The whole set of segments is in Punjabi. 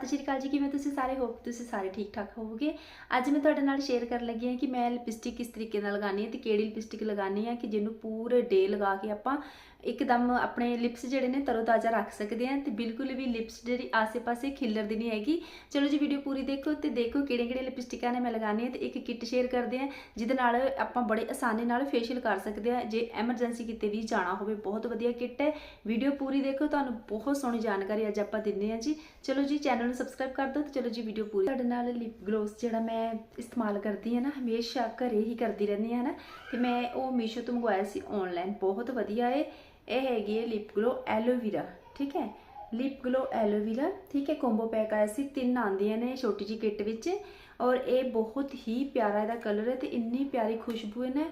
ਸਤਿ ਸ਼੍ਰੀ ਅਕਾਲ ਜੀ, ਕਿਵੇਂ ਤੁਸੀਂ ਸਾਰੇ? ਹੋਪ ਤੁਸੀਂ ਸਾਰੇ ਠੀਕ ਠਾਕ ਹੋਵੋਗੇ। ਅੱਜ ਮੈਂ ਤੁਹਾਡੇ ਨਾਲ ਸ਼ੇਅਰ ਕਰਨ ਲੱਗੀ ਹਾਂ ਕਿ ਮੈਂ ਲਿਪਸਟਿਕ ਕਿਸ ਤਰੀਕੇ ਨਾਲ ਲਗਾਉਣੀ ਹੈ ਤੇ ਕਿਹੜੀ ਲਿਪਸਟਿਕ ਲਗਾਉਣੀ ਹੈ ਕਿ ਜਿਹਨੂੰ ਪੂਰੇ ਡੇ ਲਗਾ ਕੇ ਆਪਾਂ ਇੱਕਦਮ ਆਪਣੇ ਲਿਪਸ ਜਿਹੜੇ ਨੇ ਤਰੋਤਾਜ਼ਾ ਰੱਖ ਸਕਦੇ ਹਾਂ ਤੇ ਬਿਲਕੁਲ ਵੀ ਲਿਪਸ ਜਿਹੜੀ ਆਸੇ-ਪਾਸੇ ਖਿਲਰਦੀ ਨਹੀਂ ਹੈਗੀ। ਚਲੋ ਜੀ ਵੀਡੀਓ ਪੂਰੀ ਦੇਖੋ ਤੇ ਦੇਖੋ ਕਿਹੜੇ-ਕਿਹੜੇ ਲਿਪਸਟਿਕਾਂ ਨੇ ਮੈਂ ਲਗਾਉਣੀ ਹੈ ਤੇ ਇੱਕ ਕਿੱਟ ਸ਼ੇਅਰ ਕਰਦੇ ਹਾਂ ਜਿਹਦੇ ਨਾਲ ਆਪਾਂ ਬੜੇ ਆਸਾਨੀ ਨਾਲ ਫੇਸ਼ੀਅਲ ਕਰ ਸਕਦੇ ਹਾਂ। ਜੇ ਐਮਰਜੈਂਸੀ ਕਿਤੇ ਵੀ ਜਾਣਾ ਹੋਵੇ, ਬਹੁਤ ਵਧੀਆ ਕਿੱਟ ਹੈ। ਵੀਡੀਓ ਪੂਰੀ ਦੇਖੋ, ਤੁਹਾਨੂੰ ਬਹੁਤ ਸੋਹਣੀ ਜਾਣਕਾਰੀ ਅੱਜ ਆਪਾਂ ਦਿੰਨੇ ਆ ਜੀ। ਚਲੋ ਜੀ ਚੈਨਲ ਨੂੰ ਸਬਸਕ੍ਰਾਈਬ ਕਰ ਦਿਓ ਤੇ ਚਲੋ ਜੀ ਵੀਡੀਓ ਪੂਰੀ ਤੁਹਾਡੇ ਨਾਲ ਲਿਪ ਗਲੋਸ ਜਿਹੜਾ ਮੈਂ ਇਸਤੇਮਾਲ ਕਰਦੀ ਹਾਂ ਨਾ, ਹਮੇਸ਼ਾ ਘਰੇ ਹੀ ਕਰਦੀ ਰਹਿੰਦੀ ਹਾਂ ਨਾ, ਤੇ ਮੈਂ ਉਹ ਮੀਸ਼ੋ ਤੋਂ ਮੰਗਵਾਇਆ ਸੀ ਆਨਲਾਈਨ ਬਹੁਤ ਵਧੀਆ ਏ। ਇਹ ਹੈਗੀ ਹੈ ਲਿਪ ਗਲੋ ਐਲੋਵੀਰਾ ਠੀਕ ਹੈ? ਲਿਪ ਗਲੋ ਐਲੋਵੀਰਾ ਠੀਕ ਹੈ ਕੰਬੋ ਪੈਕ ਆਇਆ ਸੀ, ਤਿੰਨ ਆਉਂਦੀਆਂ ਨੇ ਛੋਟੀ ਜੀ ਕਿੱਟ ਵਿੱਚ ਔਰ ਇਹ ਬਹੁਤ ਹੀ ਪਿਆਰਾ ਇਹਦਾ ਕਲਰ ਹੈ ਤੇ ਇੰਨੀ ਪਿਆਰੀ ਖੁਸ਼ਬੂ ਹੈ ਨਾ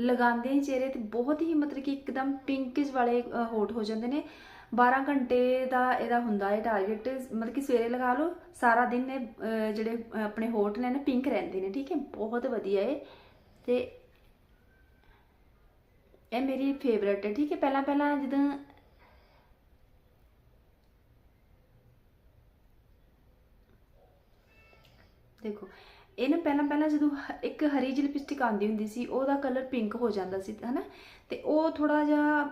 ਲਗਾਉਂਦੇ ਹੀ ਚਿਹਰੇ ਤੇ ਬਹੁਤ ਹੀ ਮਤਲਬ ਕਿ ਇੱਕਦਮ ਪਿੰਕਿਸ਼ ਵਾਲੇ ਹੋਟ ਹੋ ਜਾਂਦੇ ਨੇ। 12 ਘੰਟੇ ਦਾ ਇਹਦਾ ਹੁੰਦਾ ਹੈ ਟਾਰਗੇਟ ਮਤਲਬ ਕਿ ਸਵੇਰੇ ਲਗਾ ਲਓ, ਸਾਰਾ ਦਿਨ ਇਹ ਜਿਹੜੇ ਆਪਣੇ ਹੋਠ ਨੇ ਨਾ ਪਿੰਕ ਰਹਿੰਦੇ ਨੇ, ਠੀਕ ਹੈ? ਬਹੁਤ ਵਧੀਆ ਹੈ ਤੇ ਇਹ ਮੇਰੀ ਫੇਵਰਟ ਹੈ, ਠੀਕ ਹੈ? ਪਹਿਲਾਂ ਪਹਿਲਾਂ ਜਦੋਂ ਦੇਖੋ, ਇਹ ਨਾ ਪਹਿਲਾਂ ਪਹਿਲਾਂ ਜਦੋਂ ਇੱਕ ਹਰੀ ਜਿਹੀ ਲਿਪਸਟਿਕ ਆਉਂਦੀ ਹੁੰਦੀ ਸੀ, ਉਹਦਾ ਕਲਰ ਪਿੰਕ ਹੋ ਜਾਂਦਾ ਸੀ, ਹਨਾ? ਤੇ ਉਹ ਥੋੜਾ ਜਿਹਾ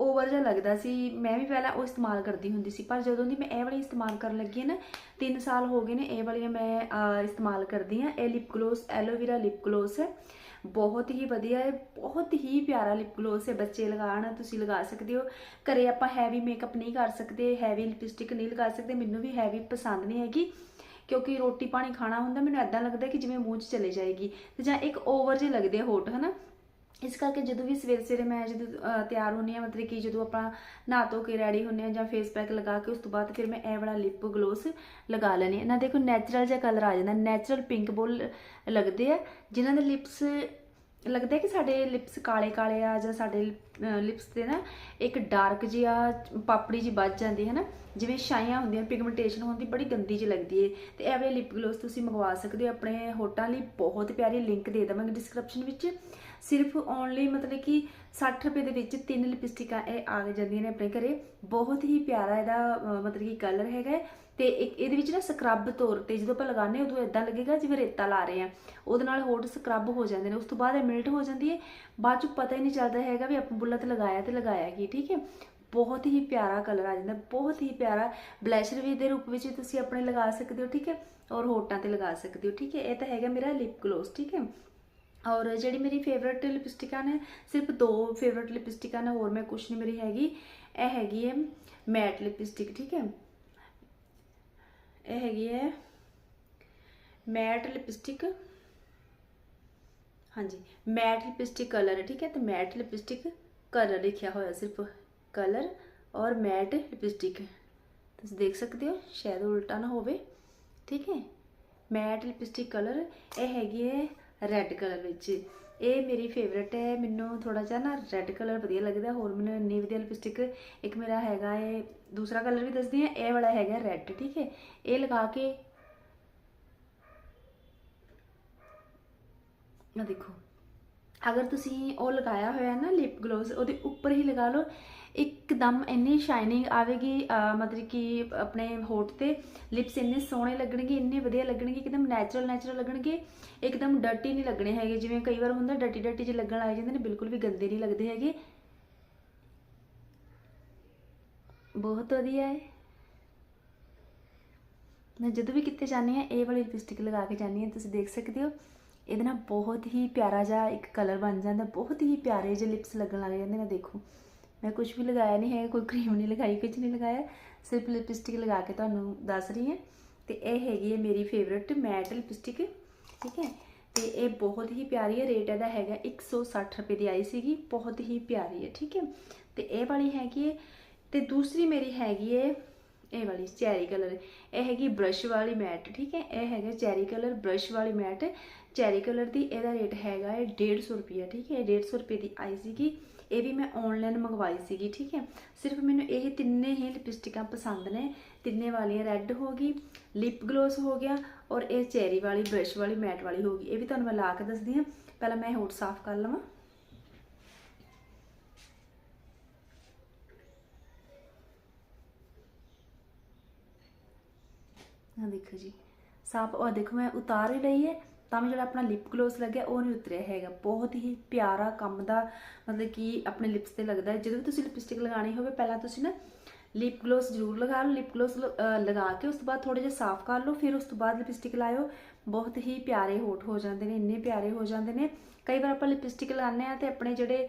ਓਵਰ ਜਿਹਾ ਲੱਗਦਾ ਸੀ। ਮੈਂ ਵੀ ਪਹਿਲਾਂ ਉਹ ਇਸਤੇਮਾਲ ਕਰਦੀ ਹੁੰਦੀ ਸੀ, ਪਰ ਜਦੋਂ ਦੀ ਮੈਂ ਇਹ ਵਾਲੀ ਇਸਤੇਮਾਲ ਕਰਨ ਲੱਗੀ ਹਾਂ ਨਾ 3 ਸਾਲ ਹੋ ਗਏ ਨੇ ਇਹ ਵਾਲੀਆਂ ਮੈਂ ਇਸਤੇਮਾਲ ਕਰਦੀ ਹਾਂ ਇਹ lip gloss aloe vera lip gloss ਹੈ। ਬਹੁਤ ਹੀ ਵਧੀਆ ਹੈ, ਬਹੁਤ ਹੀ ਪਿਆਰਾ ਲਿਪ ਗਲੋਸ ਹੈ। ਬੱਚੇ ਲਗਾਉਣ, ਤੁਸੀਂ ਲਗਾ ਸਕਦੇ ਹੋ। ਘਰੇ ਆਪਾਂ ਹੈਵੀ ਮੇਕਅਪ ਨਹੀਂ ਕਰ ਸਕਦੇ ਹੈਵੀ ਲਿਪਸਟਿਕ ਨਹੀਂ ਲਗਾ ਸਕਦੇ। ਮੈਨੂੰ ਵੀ ਹੈਵੀ ਪਸੰਦ ਨਹੀਂ ਹੈਗੀ, ਕਿਉਂਕਿ ਰੋਟੀ ਪਾਣੀ ਖਾਣਾ ਹੁੰਦਾ, ਮੈਨੂੰ ਐਦਾਂ ਲੱਗਦਾ ਕਿ ਜਿਵੇਂ ਮੂੰਹ 'ਚ ਚਲੇ ਜਾਏਗੀ। ਤੇ ਜਾਂ ਇੱਕ ਓਵਰ ਜਿਹੇ ਲੱਗਦੇ ਆ ਹੋਠ, ਹਨਾ? ਇਸ ਕਰਕੇ ਜਦੋਂ ਵੀ ਸਵੇਰੇ ਸਵੇਰੇ ਮੈਂ ਜਦੋਂ ਤਿਆਰ ਹੁੰਨੀ ਆ ਮਤਲਬ ਕਿ ਜਦੋਂ ਆਪਾਂ ਨਹਾ ਧੋ ਕੇ ਰੈਡੀ ਹੁੰਨੇ ਆ ਜਾਂ ਫੇਸ ਪੈਕ ਲਗਾ ਕੇ, ਉਸ ਤੋਂ ਬਾਅਦ ਫਿਰ ਮੈਂ ਇਹ ਵਾਲਾ ਲਿਪ ਗਲੋਸ ਲਗਾ ਲੈਣੀ ਆ ਨਾ ਦੇਖੋ ਨੈਚੁਰਲ ਜਿਹਾ ਕਲਰ ਆ ਜਾਂਦਾ ਨੈਚੁਰਲ ਪਿੰਕ ਬੋਲ ਲੱਗਦੇ ਆ, ਜਿਨ੍ਹਾਂ ਦੇ ਲਿਪਸ ਲੱਗਦਾ ਕਿ ਸਾਡੇ ਲਿਪਸ ਕਾਲੇ ਕਾਲੇ ਆ ਜਾਂ ਸਾਡੇ ਲਿਪਸ ਤੇ ਨਾ ਇੱਕ ਡਾਰਕ ਜਿਹਾ ਪਾਪੜੀ ਜੀ ਵੱਜ ਜਾਂਦੀ ਹੈ ਨਾ, ਜਿਵੇਂ ਛਾਈਆਂ ਹੁੰਦੀਆਂ ਪਿਗਮੈਂਟੇਸ਼ਨ ਹੁੰਦੀ ਬੜੀ ਗੰਦੀ ਜਿਹੀ ਲੱਗਦੀ ਹੈ ਤੇ ਇਹ ਵਾਲੇ ਲਿਪ ਗਲੋਸ ਤੁਸੀਂ ਮੰਗਵਾ ਸਕਦੇ ਹੋ, ਆਪਣੇ ਹੋਟਾਂ ਲਈ ਬਹੁਤ ਪਿਆਰੀ ਲਿੰਕ ਦੇ ਦੇਵਾਂਗੇ ਡਿਸਕ੍ਰਿਪਸ਼ਨ ਵਿੱਚ। ਸਿਰਫ ਓਨਲੀ ਮਤਲਬ ਕਿ 60 ਰੁਪਏ ਦੇ ਵਿੱਚ ਤਿੰਨ ਲਿਪਸਟਿਕਾਂ ਇਹ ਆ ਜਾਂਦੀਆਂ ਨੇ ਆਪਣੇ ਘਰੇ। ਬਹੁਤ ਹੀ ਪਿਆਰਾ ਇਹਦਾ ਮਤਲਬ ਕਿ ਕਲਰ ਹੈਗਾ ਹੈ। ਤੇ ਇੱਕ ਇਹਦੇ ਵਿੱਚ ਨਾ ਸਕਰਬ ਤੌਰ ਤੇ ਜਦੋਂ ਆਪਾਂ ਲਗਾਉਂਦੇ ਹਾਂ, ਉਦੋਂ ਇਦਾਂ ਲੱਗੇਗਾ ਜਿਵੇਂ ਰੇਤਾ ਲਾ ਰਹੇ ਆ ਉਹਦੇ ਨਾਲ ਹੋਠ ਸਕਰਬ ਹੋ ਜਾਂਦੇ ਨੇ। ਉਸ ਤੋਂ ਬਾਅਦ ਇਹ ਮਿਲਟ ਹੋ ਜਾਂਦੀ ਹੈ। ਬਾਅਦ ਚ ਪਤਾ ਹੀ ਨਹੀਂ ਚੱਲਦਾ ਹੈਗਾ ਵੀ ਆਪਾਂ ਬੁੱਲਾ ਤੇ ਲਗਾਇਆ ਤੇ ਲਗਾਇਆ ਕੀ, ਠੀਕ ਹੈ? ਬਹੁਤ ਹੀ ਪਿਆਰਾ ਕਲਰ ਆ ਜਾਂਦਾ। ਬਹੁਤ ਹੀ ਪਿਆਰਾ ਬਲੈਸ਼ਰ ਵੀ ਦੇ ਰੂਪ ਵਿੱਚ ਤੁਸੀਂ ਆਪਣੇ ਲਗਾ ਸਕਦੇ ਹੋ, ਠੀਕ ਹੈ? ਔਰ ਹੋਟਾਂ ਤੇ ਲਗਾ ਸਕਦੇ ਹੋ, ਠੀਕ ਹੈ? ਇਹ ਤਾਂ ਹੈਗਾ ਮੇਰਾ ਲਿਪ ਗਲੋਸ ਠੀਕ ਹੈ? ਔਰ ਜਿਹੜੀ ਮੇਰੀ ਫੇਵਰਟ ਲਿਪਸਟਿਕਾਂ ਨੇ, ਸਿਰਫ ਦੋ ਫੇਵਰਟ ਲਿਪਸਟਿਕਾਂ ਨੇ, ਹੋਰ ਮੈਂ ਕੁਛ ਨਹੀਂ, ਮੇਰੀ ਹੈਗੀ, ਇਹ ਹੈਗੀ ਹੈ ਮੈਟ ਲਿਪਸਟਿਕ ਠੀਕ ਹੈ? ਇਹ ਹੈਗੀ ਹੈ ਮੈਟ ਲਿਪਸਟਿਕ ਹਾਂਜੀ ਮੈਟ ਲਿਪਸਟਿਕ ਕਲਰ ਹੈ, ਠੀਕ ਹੈ? ਤੇ ਮੈਟ ਲਿਪਸਟਿਕ ਕਲਰ ਲਿਖਿਆ ਹੋਇਆ ਸਿਰਫ ਕਲਰ ਔਰ ਮੈਟ ਲਿਪਸਟਿਕ ਤੁਸੀਂ ਦੇਖ ਸਕਦੇ ਹੋ, ਸ਼ਾਇਦ ਉਲਟਾ ਨਾ ਹੋਵੇ, ਠੀਕ ਹੈ? ਮੈਟ ਲਿਪਸਟਿਕ ਕਲਰ ਇਹ ਹੈਗੀ ਹੈ ਰੈੱਡ ਕਲਰ ਵਿੱਚ। ਇਹ ਮੇਰੀ ਫੇਵਰਟ ਹੈ, ਮੈਨੂੰ ਥੋੜਾ ਜਿਹਾ ਨਾ ਰੈੱਡ ਕਲਰ ਵਧੀਆ ਲੱਗਦਾ, ਹੋਰ ਮੈਨੂੰ ਇੰਨੀ ਵਧੀਆ ਲਿਪਸਟਿਕ ਇੱਕ ਮੇਰਾ ਹੈਗਾ ਇਹ ਦੂਸਰਾ ਕਲਰ ਵੀ ਦੱਸਦੀ ਹਾਂ, ਇਹ ਵਾਲਾ ਹੈਗਾ ਰੈੱਡ ਠੀਕ ਹੈ? ਇਹ ਲਗਾ ਕੇ ਆ ਦੇਖੋ। ਅਗਰ ਤੁਸੀਂ ਉਹ ਲਗਾਇਆ ਹੋਇਆ ਨਾ ਲਿਪ ਗਲੋਸ ਉਹਦੇ ਉੱਪਰ ਹੀ ਲਗਾ ਲਓ। ਇੱਕਦਮ ਇੰਨੀ ਸ਼ਾਈਨਿੰਗ ਆਵੇਗੀ ਮਤਲਬ ਕਿ ਆਪਣੇ ਹੋਠ ਤੇ ਲਿਪਸ ਇੰਨੇ ਸੋਹਣੇ ਲੱਗਣਗੇ, ਇੰਨੇ ਵਧੀਆ ਲੱਗਣਗੇ, ਇੱਕਦਮ ਨੈਚੁਰਲ ਨੈਚੁਰਲ ਲੱਗਣਗੇ। ਇੱਕਦਮ ਡਰਟੀ ਨਹੀਂ ਲੱਗਣੇ ਹੈਗੇ। ਜਿਵੇਂ ਕਈ ਵਾਰ ਹੁੰਦਾ ਡਰਟੀ ਡਰਟੀ ਜਿਹੇ ਲੱਗਣ ਲੱਗ ਜਾਂਦੇ ਨੇ, ਬਿਲਕੁਲ ਵੀ ਗੰਦੇ ਨਹੀਂ ਲੱਗਦੇ ਹੈਗੇ। ਬਹੁਤ ਵਧੀਆ ਹੈ। ਮੈਂ ਜਦੋਂ ਵੀ ਕਿਤੇ ਜਾਂਦੀ ਹਾਂ, ਇਹ ਵਾਲੀ ਲਿਪਸਟਿਕ ਲਗਾ ਕੇ ਜਾਂਦੀ ਹਾਂ, ਤੁਸੀਂ ਦੇਖ ਸਕਦੇ ਹੋ। ਇਹਦੇ ਨਾਲ ਬਹੁਤ ਹੀ ਪਿਆਰਾ ਜਿਹਾ ਇੱਕ ਕਲਰ ਬਣ ਜਾਂਦਾ, ਬਹੁਤ ਹੀ ਪਿਆਰੇ ਜਿਹੇ ਲਿਪਸ ਲੱਗਣ ਲੱਗ ਜਾਂਦੇ ਨੇ, ਦੇਖੋ। ਮੈਂ ਕੁਝ ਵੀ ਲਗਾਇਆ ਨਹੀਂ ਹੈ ਕੋਈ ਕਰੀਮ ਨਹੀਂ ਲਗਾਈ ਕੁਝ ਨਹੀਂ ਲਗਾਇਆ, ਸਿਰਫ ਲਿਪਸਟਿਕ ਲਗਾ ਕੇ ਤੁਹਾਨੂੰ ਦੱਸ ਰਹੀ ਹਾਂ। ਤੇ ਇਹ ਹੈਗੀ ਹੈ ਮੇਰੀ ਫੇਵਰਿਟ ਮੈਟ ਲਿਪਸਟਿਕ ਠੀਕ ਹੈ? ਤੇ ਇਹ ਬਹੁਤ ਹੀ ਪਿਆਰੀ ਹੈ ਰੇਟ ਇਹਦਾ ਹੈਗਾ 160 ਰੁਪਏ ਦੀ ਆਈ ਸੀਗੀ, ਬਹੁਤ ਹੀ ਪਿਆਰੀ ਹੈ, ਠੀਕ ਹੈ? ਤੇ ਇਹ ਵਾਲੀ ਹੈਗੀ ਹੈ, ਤੇ ਦੂਸਰੀ ਮੇਰੀ ਹੈਗੀ ਹੈ, ਇਹ ਵਾਲੀ ਚੈਰੀ ਕਲਰ ਇਹ ਹੈਗੀ ਬ੍ਰਸ਼ ਵਾਲੀ ਮੈਟ ਠੀਕ ਹੈ? ਇਹ ਹੈਗਾ ਚੈਰੀ ਕਲਰ ਬ੍ਰਸ਼ ਵਾਲੀ ਮੈਟ ਚੈਰੀ ਕਲਰ ਦੀ ਇਹਦਾ ਰੇਟ ਹੈਗਾ ਹੈ 150 ਰੁਪਏ ਠੀਕ ਹੈ? 150 ਰੁਪਏ ਦੀ ਆਈ ਸੀਗੀ। ਇਹ ਵੀ ਮੈਂ ਆਨਲਾਈਨ ਮੰਗਵਾਈ ਸੀਗੀ, ਠੀਕ ਹੈ? ਸਿਰਫ ਮੈਨੂੰ ਇਹ ਤਿੰਨੇ ਹੀ ਲਿਪਸਟਿਕਾਂ ਪਸੰਦ ਨੇ। ਤਿੰਨੇ ਵਾਲੀਆਂ ਰੈੱਡ ਹੋ ਗਈ ਲਿਪ ਗਲੋਸ ਹੋ ਗਿਆ ਔਰ ਇਹ ਚੈਰੀ ਵਾਲੀ ਬ੍ਰਸ਼ ਵਾਲੀ ਮੈਟ ਵਾਲੀ ਹੋ ਗਈ। ਇਹ ਵੀ ਤੁਹਾਨੂੰ ਮੈਂ ਲਾ ਕੇ ਦੱਸਦੀ ਹਾਂ। ਪਹਿਲਾਂ ਮੈਂ ਹੋਠ ਸਾਫ਼ ਕਰ ਲਵਾਂ। ਆ ਦੇਖੋ ਜੀ। ਸਾਫ਼ ਉਹ ਦੇਖੋ, ਮੈਂ ਉਤਾਰ ਹੀ ਲਈ ਹੈ। ਤਾਂ ਵੀ ਜਿਹੜਾ ਆਪਣਾ ਲਿਪ ਗਲੋਸ ਲੱਗਿਆ, ਉਹ ਨਹੀਂ ਉਤਰਿਆ ਹੈਗਾ। ਬਹੁਤ ਹੀ ਪਿਆਰਾ ਕੰਮ ਦਾ, ਮਤਲਬ ਕਿ ਆਪਣੇ ਲਿਪਸ ਤੇ ਲੱਗਦਾ ਹੈ। ਜਦੋਂ ਵੀ ਤੁਸੀਂ ਲਿਪਸਟਿਕ ਲਗਾਣੀ ਹੋਵੇ, ਪਹਿਲਾਂ ਤੁਸੀਂ ਨਾ ਲਿਪ ਗਲੋਸ ਜ਼ਰੂਰ ਲਗਾ ਲਓ। ਲਿਪ ਗਲੋਸ ਲਗਾ ਕੇ ਉਸ ਤੋਂ ਬਾਅਦ ਥੋੜੇ ਜਿਹਾ ਸਾਫ਼ ਕਰ ਲਓ। ਫਿਰ ਉਸ ਤੋਂ ਬਾਅਦ ਲਿਪਸਟਿਕ ਲਾਇਓ। ਬਹੁਤ ਹੀ ਪਿਆਰੇ ਹੋਠ ਹੋ ਜਾਂਦੇ ਨੇ, ਇੰਨੇ ਪਿਆਰੇ ਹੋ ਜਾਂਦੇ ਨੇ। ਕਈ ਵਾਰ ਆਪਾਂ ਲਿਪਸਟਿਕ ਲਾਉਂਦੇ ਆ ਤੇ ਆਪਣੇ ਜਿਹੜੇ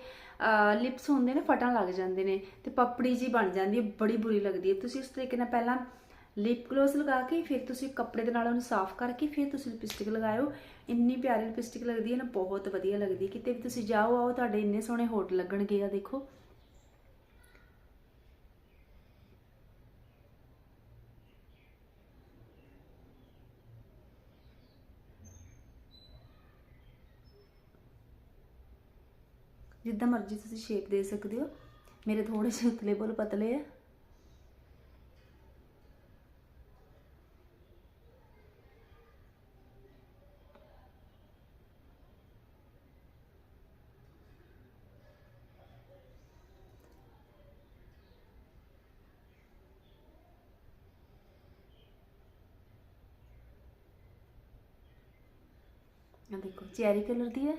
ਲਿਪਸ ਹੁੰਦੇ ਨੇ, ਫਟਣ ਲੱਗ ਜਾਂਦੇ ਨੇ ਤੇ ਪਪੜੀ ਜੀ ਬਣ ਜਾਂਦੀ ਹੈ, ਬੜੀ ਬੁਰੀ ਲੱਗਦੀ ਹੈ। ਤੁਸੀਂ ਇਸ ਤਰੀਕੇ ਨਾਲ ਪਹਿਲਾਂ ਲਿਪ ਗਲੋਸ ਲਗਾ ਕੇ, ਫਿਰ ਤੁਸੀਂ ਕੱਪੜੇ ਦੇ ਨਾਲ ਉਹਨੂੰ ਸਾਫ਼ ਕਰਕੇ, ਫਿਰ ਤੁਸੀਂ ਲਿਪਸਟਿਕ ਲਗਾਇਓ। ਇੰਨੀ ਪਿਆਰੀ ਲਿਪਸਟਿਕ ਲੱਗਦੀ ਹੈ ਨਾ, ਬਹੁਤ ਵਧੀਆ ਲੱਗਦੀ ਕਿਤੇ ਵੀ ਤੁਸੀਂ ਜਾਓ, ਆਓ, ਤੁਹਾਡੇ ਇੰਨੇ ਸੋਹਣੇ ਹੋਠ ਲੱਗਣਗੇ ਆ ਦੇਖੋ। ਜਿੱਦਾਂ ਮਰਜ਼ੀ ਤੁਸੀਂ ਸ਼ੇਪ ਦੇ ਸਕਦੇ ਹੋ। ਮੇਰੇ ਥੋੜੇ ਜਿਹੇ ਉਤਲੇ ਬੋਲ ਪਤਲੇ ਆ। ਆ ਦੇਖੋ ਚੈਰੀ ਕਲਰ ਦੀ ਹੈ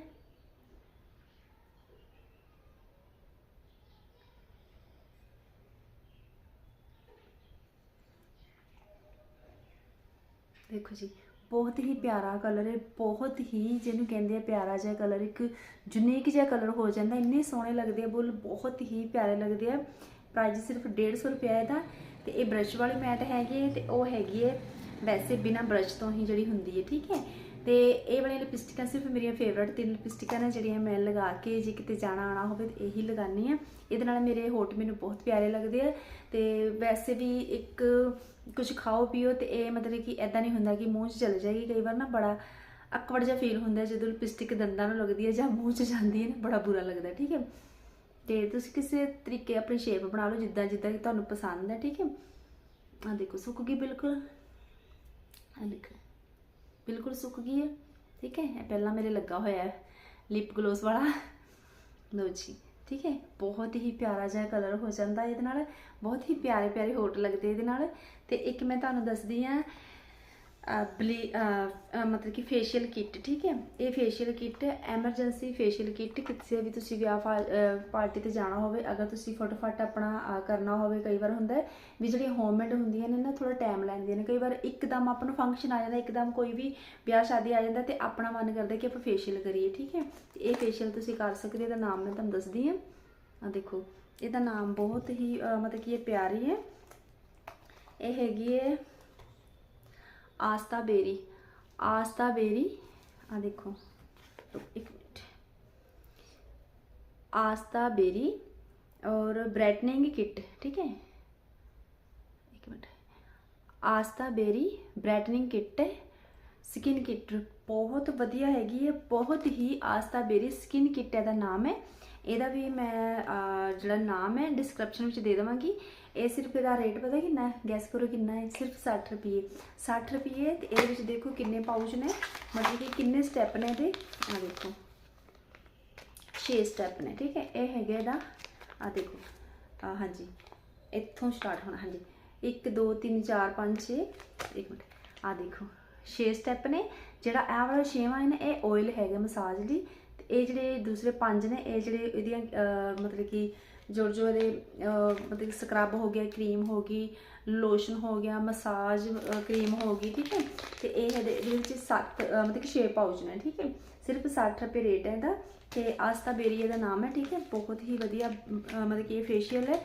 ਦੇਖੋ ਜੀ, ਬਹੁਤ ਹੀ ਪਿਆਰਾ ਕਲਰ ਹੈ, ਬਹੁਤ ਹੀ ਜਿਹਨੂੰ ਕਹਿੰਦੇ ਆ ਪਿਆਰਾ ਜਿਹਾ ਕਲਰ ਇੱਕ ਯੂਨੀਕ ਜਿਹਾ ਕਲਰ ਹੋ ਜਾਂਦਾ, ਇੰਨੇ ਸੋਹਣੇ ਲੱਗਦੇ ਆ ਬੁੱਲ, ਬਹੁਤ ਹੀ ਪਿਆਰੇ ਲੱਗਦੇ ਆ। ਪ੍ਰਾਈਸ ਸਿਰਫ 150 ਰੁਪਏ ਇਹਦਾ, ਤੇ ਇਹ ਬ੍ਰਸ਼ ਵਾਲੀ ਮੈਟ ਹੈਗੀ ਹੈ ਤੇ ਉਹ ਹੈਗੀ ਹੈ ਵੈਸੇ ਬਿਨਾ ਬ੍ਰਸ਼ ਤੋਂ ਹੀ ਜਿਹੜੀ ਹੁੰਦੀ ਹੈ, ਠੀਕ ਹੈ? ਤੇ ਇਹ ਵਾਲੀ ਲਿਪਸਟਿਕਾਂ ਸਿਰਫ ਮੇਰੀਆਂ ਫੇਵਰਟ ਤਿੰਨ ਲਿਪਸਟਿਕਾਂ ਨੇ ਜਿਹੜੀਆਂ ਮੈਂ ਲਗਾ ਕੇ ਜੇ ਕਿਤੇ ਜਾਣਾ ਆਣਾ ਹੋਵੇ ਤੇ ਇਹੀ ਲਗਾਨੀ ਆ ਇਹਦੇ ਨਾਲ ਮੇਰੇ ਹੋਠ ਮੈਨੂੰ ਬਹੁਤ ਪਿਆਰੇ ਲੱਗਦੇ ਆ ਤੇ ਵੈਸੇ ਵੀ ਇੱਕ ਕੁਝ ਖਾਓ ਪੀਓ ਤੇ ਇਹ ਮਤਲਬ ਕਿ ਐਦਾਂ ਨਹੀਂ ਹੁੰਦਾ ਕਿ ਮੂੰਹ 'ਚ ਚਲੇ ਜਾਏਗੀ ਕਈ ਵਾਰ ਨਾ ਬੜਾ ਅਕਵੜ ਜਿਹਾ ਫੀਲ ਹੁੰਦਾ ਜਦੋਂ ਲਿਪਸਟਿਕ ਦੰਦਾਂ ਨੂੰ ਲੱਗਦੀ ਹੈ ਜਾਂ ਮੂੰਹ 'ਚ ਜਾਂਦੀ ਹੈ ਨਾ, ਬੜਾ ਬੁਰਾ ਲੱਗਦਾ, ਠੀਕ ਹੈ? ਤੇ ਤੁਸੀਂ ਕਿਸੇ ਤਰੀਕੇ ਆਪਣੀ ਸ਼ੇਪ ਬਣਾ ਲਓ ਜਿੱਦਾਂ ਜਿੱਦਾਂ ਕਿ ਤੁਹਾਨੂੰ ਪਸੰਦ ਹੈ, ਠੀਕ ਹੈ? ਆ ਦੇਖੋ, ਸੁੱਕ ਗਈ ਬਿਲਕੁਲ। ਆ ਦੇਖੋ। ਬਿਲਕੁਲ ਸੁੱਕ ਗਈ ਹੈ। ਠੀਕ ਹੈ, ਇਹ ਪਹਿਲਾਂ ਮੇਰੇ ਲੱਗਾ ਹੋਇਆ ਹੈ ਲਿਪ ਗਲੋਸ ਵਾਲਾ। ਲਓ ਜੀ, ਠੀਕ ਹੈ, ਬਹੁਤ ਹੀ ਪਿਆਰਾ ਜਿਹਾ ਕਲਰ ਹੋ ਜਾਂਦਾ ਇਹਦੇ ਨਾਲ। ਬਹੁਤ ਹੀ ਪਿਆਰੇ ਪਿਆਰੇ ਹੋਟ ਲੱਗਦੇ ਇਹਦੇ ਨਾਲ। ਤੇ ਇੱਕ ਮੈਂ ਤੁਹਾਨੂੰ ਦੱਸਦੀ ਆ ਮਤਲਬ ਕਿ ਫੇਸ਼ੀਅਲ ਕਿੱਟ ਠੀਕ ਹੈ? ਇਹ facial kit emergency facial kit ਕਿਸੇ ਵੀ ਤੁਸੀਂ ਵਿਆਹ ਪਾਰਟੀ ਤੇ ਜਾਣਾ ਹੋਵੇ, ਅਗਰ ਤੁਸੀਂ ਫਟਾਫਟ ਆਪਣਾ ਕਰਨਾ ਹੋਵੇ, ਕਈ ਵਾਰ ਹੁੰਦਾ ਹੈ ਵੀ ਜਿਹੜੀਆਂ ਹੋਮਮੇਡ ਹੁੰਦੀਆਂ ਨੇ ਨਾ ਥੋੜਾ ਟਾਈਮ ਲੈਂਦੀਆਂ ਨੇ। ਕਈ ਵਾਰ ਇੱਕਦਮ ਆਪਾਂ ਨੂੰ ਫੰਕਸ਼ਨ ਆ ਜਾਂਦਾ, ਇੱਕਦਮ ਕੋਈ ਵੀ ਵਿਆਹ ਸ਼ਾਦੀ ਆ ਜਾਂਦਾ ਤੇ ਆਪਣਾ ਮਨ ਕਰਦਾ ਕਿ ਆਪਾਂ ਫੇਸ਼ੀਅਲ ਕਰੀਏ, ਠੀਕ ਹੈ? ਤੇ ਇਹ ਫੇਸ਼ੀਅਲ ਤੁਸੀਂ ਕਰ ਸਕਦੇ ਹੋ, ਇਹਦਾ ਨਾਮ ਮੈਂ ਤੁਹਾਨੂੰ ਦੱਸਦੀ ਹਾਂ। ਆ ਦੇਖੋ, ਇਹਦਾ ਨਾਮ ਬਹੁਤ ਹੀ ਮਤਲਬ ਕਿ ਇਹ ਪਿਆਰੀ ਹੈ। ਇਹ ਹੈਗੀ ਹੈ ਆਸਤਾ ਬੇਰੀ ਆਸਤਾ ਬੇਰੀ ਆ ਦੇਖੋ ਇੱਕ ਮਿੰਟ ਆਸਤਾ ਬੇਰੀ और ब्राइटनिंग किट ठीक है एक minute Astaberry brightening kit ਹੈ ਸਕਿਨ ਕਿੱਟ ਬਹੁਤ ਵਧੀਆ ਹੈਗੀ ਹੈ ਬਹੁਤ ਹੀ ਆਸਤਾ ਬੇਰੀ ਸਕਿਨ ਕਿੱਟ ਇਹਦਾ ਨਾਮ ਹੈ ਇਹਦਾ ਵੀ ਮੈਂ ਜਿਹੜਾ ਨਾਮ ਹੈ ਡਿਸਕ੍ਰਿਪਸ਼ਨ ਵਿੱਚ ਦੇ ਦੇਵਾਂਗੀ। ਇਹ ਸਿਰਫ ਇਹਦਾ ਰੇਟ ਪਤਾ ਕਿੰਨਾ ਹੈ? ਗੈਸ ਕਰੋ ਕਿੰਨਾ ਹੈ? ਸਿਰਫ 60 ਰੁਪਏ 60 ਰੁਪਏ ਤੇ ਇਹਦੇ ਵਿੱਚ ਦੇਖੋ ਕਿੰਨੇ ਪਾਊਚ ਨੇ। ਮਤਲਬ ਕਿ ਕਿੰਨੇ ਸਟੈਪ ਨੇ ਇਹਦੇ? ਆ ਦੇਖੋ। 6 ਸਟੈਪ ਨੇ, ਠੀਕ ਹੈ? ਇਹ ਹੈਗਾ ਇਹਦਾ ਆ ਦੇਖੋ। ਆ ਹਾਂਜੀ, ਇੱਥੋਂ ਸਟਾਰਟ ਹੋਣਾ, ਹਾਂਜੀ। 1 2 3 4 5 6 ਇੱਕ ਮਿੰਟ। ਆ ਦੇਖੋ। 6 ਸਟੈਪ ਨੇ। ਜਿਹੜਾ ਇਹ ਵਾਲਾ ਛੇਵਾਂ ਹੈ ਨਾ, ਇਹ ਆਇਲ ਹੈਗਾ ਮਸਾਜ ਦੀ। ਇਹ ਜਿਹੜੇ ਦੂਸਰੇ ਪੰਜ ਨੇ, ਇਹ ਜਿਹੜੇ ਇਹਦੀਆਂ ਮਤਲਬ ਕਿ ਜੋ ਜੋ ਇਹਦੇ ਮਤਲਬ ਕਿ ਸਕਰਬ ਹੋ ਗਿਆ ਕਰੀਮ ਹੋ ਗਈ ਲੋਸ਼ਨ ਹੋ ਗਿਆ ਮਸਾਜ ਕਰੀਮ ਹੋ ਗਈ, ਠੀਕ ਹੈ? ਤੇ ਇਹ ਇਹਦੇ ਇਹਦੇ ਵਿੱਚ 7 ਮਤਲਬ ਕਿ 6 ਪਾਊਚ ਨੇ, ਠੀਕ ਹੈ? ਸਿਰਫ 60 ਰੁਪਏ ਰੇਟ ਹੈ ਇਹਦਾ ਤੇ ਆਸਤਾ ਬੇਰੀਏ ਦਾ ਨਾਮ ਹੈ, ਠੀਕ ਹੈ? ਬਹੁਤ ਹੀ ਵਧੀਆ ਮਤਲਬ ਕਿ ਇਹ ਫੇਸ਼ੀਅਲ ਹੈ।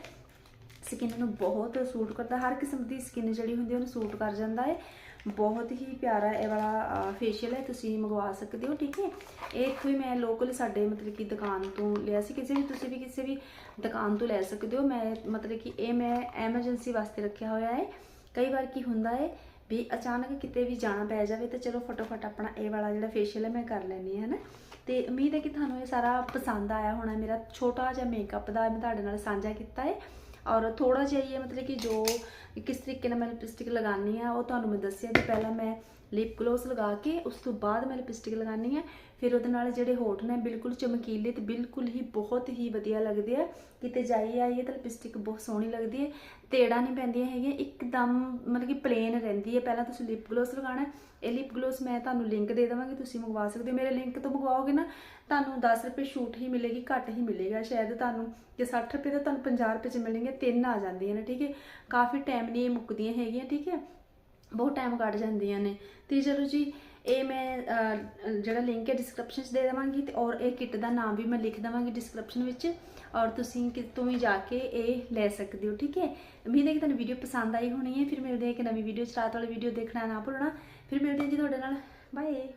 ਸਕਿਨ ਨੂੰ ਬਹੁਤ ਸੂਟ ਕਰਦਾ, ਹਰ ਕਿਸਮ ਦੀ ਸਕਿਨ ਜਿਹੜੀ ਹੁੰਦੀ ਉਹਨੂੰ ਸੂਟ ਕਰ ਜਾਂਦਾ ਹੈ ਬਹੁਤ ਹੀ ਪਿਆਰਾ ਇਹ ਵਾਲਾ ਫੇਸ਼ੀਅਲ ਹੈ, ਤੁਸੀਂ ਮੰਗਵਾ ਸਕਦੇ ਹੋ, ਠੀਕ ਹੈ? ਇਹ ਇੱਥੋਂ ਹੀ ਮੈਂ ਲੋਕਲ ਸਾਡੇ ਮਤਲਬ ਕਿ ਦੁਕਾਨ ਤੋਂ ਲਿਆ ਸੀ, ਕਿਸੇ ਵੀ, ਤੁਸੀਂ ਵੀ ਕਿਸੇ ਵੀ ਦੁਕਾਨ ਤੋਂ ਲੈ ਸਕਦੇ ਹੋ। ਮੈਂ ਮਤਲਬ ਕਿ ਇਹ ਮੈਂ ਐਮਰਜੈਂਸੀ ਵਾਸਤੇ ਰੱਖਿਆ ਹੋਇਆ ਹੈ ਕਈ ਵਾਰ ਕੀ ਹੁੰਦਾ ਹੈ ਵੀ ਅਚਾਨਕ ਕਿਤੇ ਵੀ ਜਾਣਾ ਪੈ ਜਾਵੇ ਤਾਂ ਚਲੋ ਫਟਾਫਟ ਆਪਣਾ ਇਹ ਵਾਲਾ ਜਿਹੜਾ ਫੇਸ਼ੀਅਲ ਹੈ, ਮੈਂ ਕਰ ਲੈਂਦੀ ਹਾਂ ਹੈ ਤੇ ਉਮੀਦ ਹੈ ਕਿ ਤੁਹਾਨੂੰ ਇਹ ਸਾਰਾ ਪਸੰਦ ਆਇਆ ਹੋਣਾ, ਮੇਰਾ ਛੋਟਾ ਜਿਹਾ ਮੇਕਅਪ ਦਾ ਮੈਂ ਤੁਹਾਡੇ ਨਾਲ ਸਾਂਝਾ ਕੀਤਾ ਹੈ ਔਰ ਥੋੜਾ ਜਿਹਾ ਹੀ ਹੈ ਮਤਲਬ ਕਿ ਜੋ ਕਿਸ ਤਰੀਕੇ ਨਾਲ ਮੈਂ ਲਿਪਸਟਿਕ ਲਗਾਉਣੀ ਆ ਉਹ ਤੁਹਾਨੂੰ ਮੈਂ ਦੱਸਿਆ ਵੀ ਪਹਿਲਾਂ ਮੈਂ ਲਿਪ ਗਲੋਸ ਲਗਾ ਕੇ ਉਸ ਤੋਂ ਬਾਅਦ ਮੈਂ ਲਿਪਸਟਿਕ ਲਗਾਉਣੀ ਆ ਫਿਰ ਉਹਦੇ ਨਾਲ ਜਿਹੜੇ ਹੋਠ ਨੇ ਬਿਲਕੁਲ ਚਮਕੀਲੇ ਤੇ ਬਿਲਕੁਲ ਹੀ ਬਹੁਤ ਹੀ ਵਧੀਆ ਲੱਗਦੇ ਆ। ਕਿਤੇ ਜਾਈ ਆਈਏ ਤਾਂ ਲਿਪਸਟਿਕ ਬਹੁਤ ਸੋਹਣੀ ਲੱਗਦੀ ਹੈ। ਤੇੜਾ ਨਹੀਂ ਪੈਂਦੀਆਂ ਹੈਗੀਆਂ, ਇੱਕਦਮ ਮਤਲਬ ਕਿ ਪਲੇਨ ਰਹਿੰਦੀ ਹੈ। ਪਹਿਲਾਂ ਤੁਸੀਂ ਲਿਪ ਗਲੋਸ ਲਗਾਉਣਾ ਇਹ ਲਿਪ ਗਲੋਸ ਮੈਂ ਤੁਹਾਨੂੰ ਲਿੰਕ ਦੇ ਦੇਵਾਂਗੀ, ਤੁਸੀਂ ਮੰਗਵਾ ਸਕਦੇ ਹੋ। ਮੇਰੇ ਲਿੰਕ ਤੋਂ ਮੰਗਵਾਓਗੇ ਨਾ, ਤੁਹਾਨੂੰ 10 ਰੁਪਏ ਛੂਟ ਹੀ ਮਿਲੇਗੀ, ਘੱਟ ਹੀ ਮਿਲੇਗਾ। ਸ਼ਾਇਦ ਤੁਹਾਨੂੰ ਜੇ 60 ਰੁਪਏ ਦਾ ਤੁਹਾਨੂੰ 50 ਰੁਪਏ ਚ ਮਿਲਣਗੇ, ਤਿੰਨ ਆ ਜਾਂਦੀਆਂ ਨੇ, ਠੀਕ ਹੈ? ਕਾਫੀ ਟਾਈਮ ਨਹੀਂ ਇਹ ਮੁੱਕਦੀਆਂ ਹੈਗੀਆਂ, ਠੀਕ ਹੈ? ਬਹੁਤ ਟਾਈਮ ਕੱਢ ਜਾਂਦੀਆਂ ਨੇ। ਤੇ ਚਲੋ ਜੀ ਇਹ ਮੈਂ ਜਿਹੜਾ ਲਿੰਕ ਹੈ ਡਿਸਕ੍ਰਿਪਸ਼ਨ 'ਚ ਦੇ ਦੇਵਾਂਗੀ ਤੇ ਔਰ ਇਹ ਕਿੱਟ ਦਾ ਨਾਮ ਵੀ ਮੈਂ ਲਿਖ ਦੇਵਾਂਗੀ ਡਿਸਕ੍ਰਿਪਸ਼ਨ ਵਿੱਚ ਔਰ ਤੁਸੀਂ ਕਿਤੋਂ ਵੀ ਜਾ ਕੇ ਇਹ ਲੈ ਸਕਦੇ ਹੋ, ਠੀਕ ਹੈ? ਉਮੀਦ ਹੈ ਕਿ ਤੁਹਾਨੂੰ ਵੀਡੀਓ ਪਸੰਦ ਆਈ ਹੋਣੀ ਹੈ, ਫਿਰ ਮਿਲਦੇ ਹਾਂ ਇੱਕ ਨਵੀਂ ਵੀਡੀਓ ਚ। ਰਾਤ ਵਾਲੀ ਵੀਡੀਓ ਦੇਖਣਾ ਨਾ ਭੁੱਲਣਾ। ਫਿਰ ਮਿਲਦੇ ਹਾਂ ਜੀ ਤੁਹਾਡੇ ਨਾਲ। ਬਾਏ